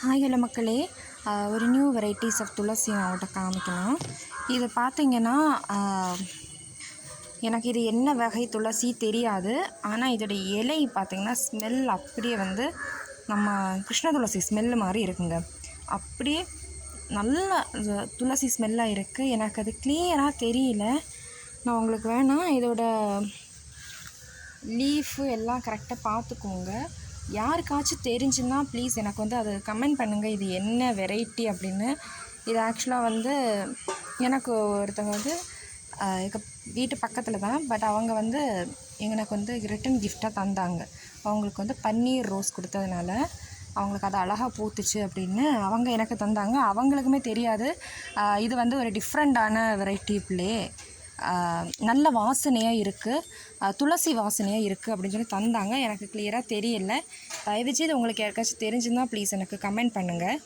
Hi hello மக்களே. ஒரு new varieties of துளசி நான் உங்கள்கிட்ட காமிக்கணும் இது பார்த்தீங்கன்னா எனக்கு இது என்ன வகை துளசி தெரியாது. ஆனால் இதோடைய இலை பார்த்திங்கன்னா ஸ்மெல் அப்படியே வந்து நம்ம கிருஷ்ண துளசி ஸ்மெல்லு மாதிரி இருக்குங்க. அப்படியே நல்ல துளசி ஸ்மெல்லாக இருக்குது எனக்கு அது கிளியராக தெரியல. நான் உங்களுக்கு வேணால் இதோட லீஃபு எல்லாம் கரெக்டாக பார்த்துக்கோங்க யாருக்காச்சும் தெரிஞ்சுன்னா ப்ளீஸ் எனக்கு வந்து அது கமெண்ட் பண்ணுங்கள் இது என்ன வெரைட்டி அப்படின்னு. இது ஆக்சுவலாக வந்து எனக்கு ஒருத்தவங்க வந்து எங்கள் வீட்டு பக்கத்தில் தான். பட் அவங்க வந்து எனக்கு வந்து ரிட்டன் கிஃப்டாக தந்தாங்க. அவங்களுக்கு வந்து பன்னீர் ரோஸ் கொடுத்ததுனால அவங்களுக்கு அது அழகாக பூத்துச்சு அப்படின்னு அவங்க எனக்கு தந்தாங்க. அவங்களுக்குமே தெரியாது. இது வந்து ஒரு டிஃப்ரெண்ட்டான வெரைட்டி பிள்ளை நல்ல வாசனையாக இருக்குது துளசி வாசனையாக இருக்குது அப்படின்னு சொல்லி தந்தாங்க. எனக்கு கிளியராக தெரியல. தயவுசெய்து உங்களுக்கு யாருக்காச்சும் தெரிஞ்சுருந்தா ப்ளீஸ் எனக்கு கமெண்ட் பண்ணுங்கள்